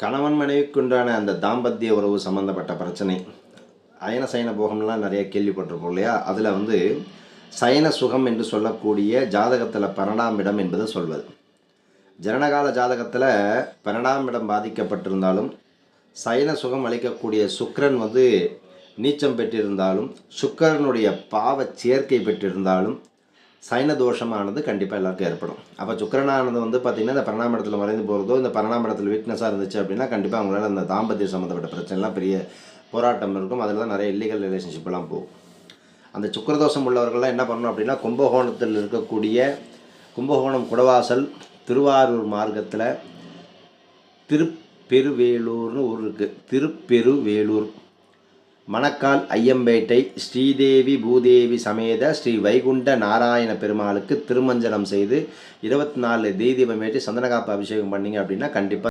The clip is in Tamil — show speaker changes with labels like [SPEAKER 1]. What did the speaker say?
[SPEAKER 1] கணவன் மனைவிக்குண்டான அந்த தாம்பத்திய உறவு சம்மந்தப்பட்ட பிரச்சனை. அயன சயன போகம்லாம் நிறைய கேள்விப்பட்டிருப்போம் இல்லையா? அதில் வந்து சயன சுகம் என்று சொல்லக்கூடிய ஜாதகத்தில் பன்னெண்டாம் இடம் என்பது சொல்வது. ஜனனகால ஜாதகத்தில் பன்னெண்டாம் இடம் பாதிக்கப்பட்டிருந்தாலும் சயன சுகம் அளிக்கக்கூடிய சுக்கரன் வந்து நீச்சம் பெற்றிருந்தாலும் சுக்கிரனுடைய பாவ சேர்க்கை பெற்றிருந்தாலும் சைன தோஷமானது கண்டிப்பாக எல்லாருக்கும் ஏற்படும். அப்போ சுக்கிரனானது வந்து பார்த்திங்கன்னா இந்த பன்னெண்டாம் இடத்துல மறைந்து போகிறதோ இந்த பன்னெண்டாம் இடத்துல வீக்னஸாக இருந்துச்சு அப்படின்னா கண்டிப்பாக அவங்களால அந்த தாம்பத்திய சம்மந்தப்பட்ட பிரச்சனைலாம் பெரிய போராட்டம் இருக்கும். அதில் தான் நிறைய இல்லீகல் ரிலேஷன்ஷிப்லாம் போகும். அந்த சுக்கரதோஷம் உள்ளவர்கள்லாம் என்ன பண்ணணும் அப்படின்னா கும்பகோணத்தில் இருக்கக்கூடிய கும்பகோணம் குடவாசல் திருவாரூர் மார்க்கத்தில் திருப்பெருவேலூர்னு ஊர் இருக்குது திருப்பெருவேலூர். மணக்கால் ஐயம்பேட்டை ஸ்ரீதேவி பூதேவி சமேத ஸ்ரீ வைகுண்ட நாராயண பெருமாளுக்கு திருமஞ்சனம் செய்து இருபத்தி நாலு தீதீபம் ஏற்றி சந்தனகாப்பு அபிஷேகம் பண்ணீங்க அப்படின்னா கண்டிப்பாக